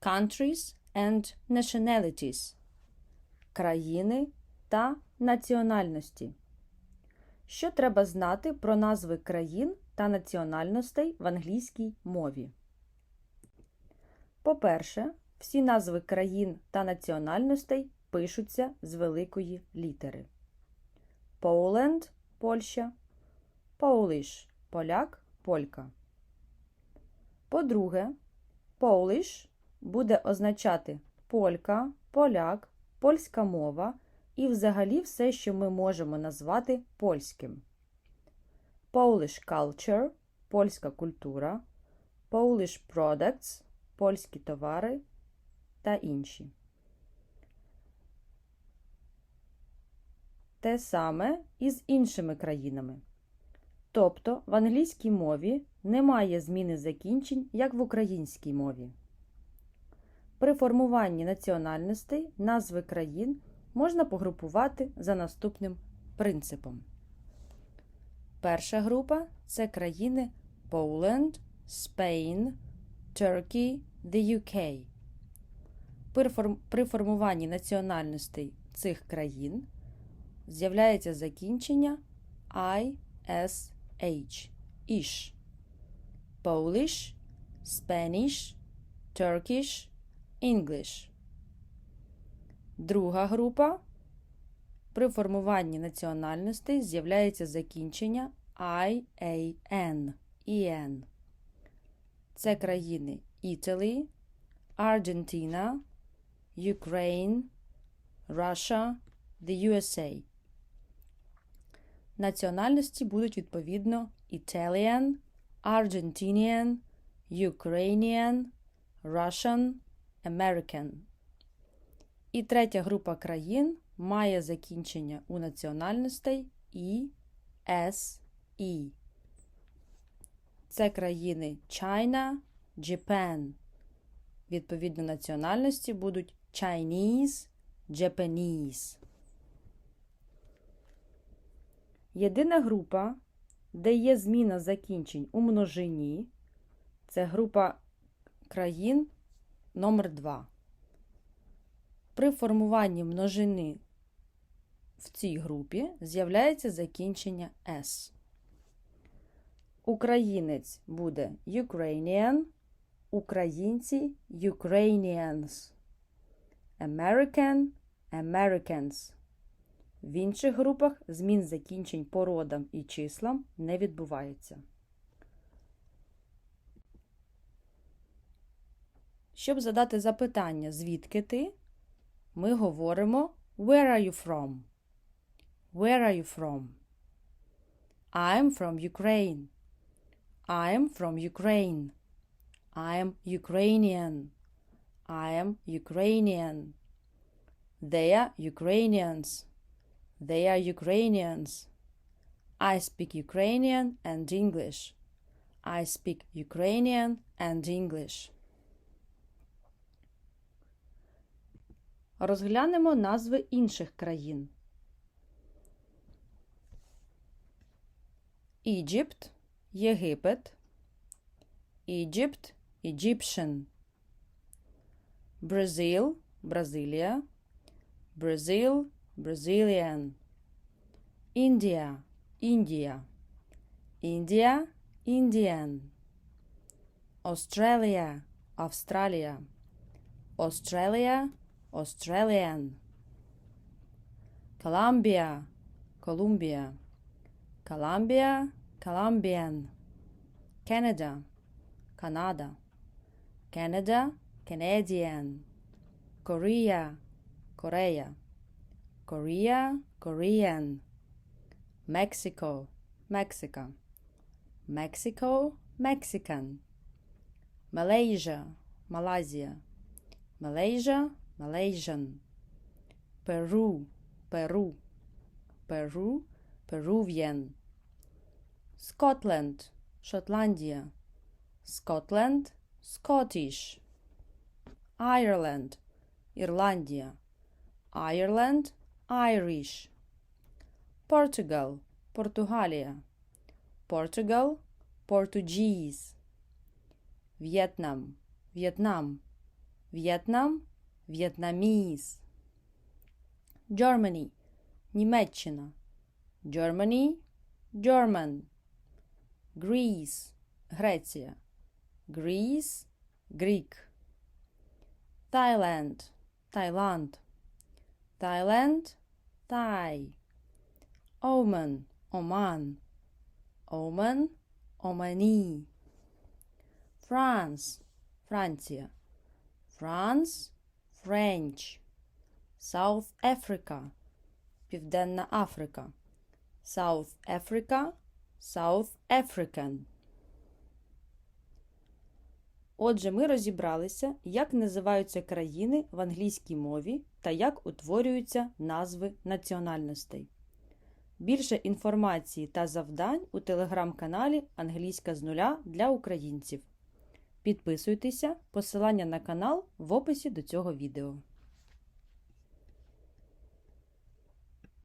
countries and nationalities країни та національності. Що треба знати про назви країн та національностей в англійській мові? По-перше, всі назви країн та національностей пишуться з великої літери. Poland – Польща, Polish – поляк, полька. По-друге, Polish буде означати полька, поляк, польська мова і взагалі все, що ми можемо назвати польським. Polish culture – польська культура, Polish products – польські товари та інші. Те саме і з іншими країнами. Тобто в англійській мові немає зміни закінчень, як в українській мові. При формуванні національностей назви країн можна погрупувати за наступним принципом. Перша група це країни Poland, Spain, Turkey, the UK. При формуванні національностей цих країн з'являється закінчення ISH. Polish, Spanish, Turkish, English. Друга група. При формуванні національностей з'являється закінчення IAN. IN. Це країни Italy, Argentina, Ukraine, Russia, the USA. Національності будуть відповідно Italian, Argentinian, Ukrainian, Russian, American. І третя група країн має закінчення у національностей І, І. Це країни China, Japan. Відповідно національності будуть Chinese, Japanese. Єдина група, де є зміна закінчень у множині, це група країн номер 2. При формуванні множини в цій групі з'являється закінчення S. Українець буде Ukrainian, українці Ukrainians, American Americans. В інших групах змін закінчень по родам і числам не відбувається. Щоб задати запитання, звідки ти, ми говоримо Where are you from? Where are you from? I'm from Ukraine. I'm from Ukraine. I'm Ukrainian. I am Ukrainian. They are Ukrainians. They are Ukrainians. I speak Ukrainian and English. I speak Ukrainian and English. Розглянемо назви інших країн. Egypt – Єгипет. Egypt – Egyptian. Brazil – Бразилія. Brazil – Brazilian. India – Індія. India – Indian. Australia – Австралія. Australia – Australian. Colombia – Columbia. Colombia – Colombian. Canada – Canada. Canada – Canadian. Korea – Korea. Korea – Korean. Mexico – Mexico. Mexico – Mexican. Malaysia – Malaysia. Malaysia – Malaysian. Peru – Peru. Peru – Peruvian. Scotland – Шотландія. Scotland – Scottish. Ireland – Ірландія. Ireland – Irish. Portugal – Португалія. Portugal – Portuguese. В'єтнам – В'єтнам. В'єтнам Vietnamese. Germany Німеччина. Germany German. Greece Греція. Greece Greek. Thailand Таїланд. Thailand Thai. Oman Оман. Oman Омані. France Франція. France French. South Africa Південна Африка. South Africa South African. Отже, ми розібралися, як називаються країни в англійській мові та як утворюються назви національностей. Більше інформації та завдань у телеграм-каналі Англійська з нуля для українців. Підписуйтеся, посилання на канал в описі до цього відео.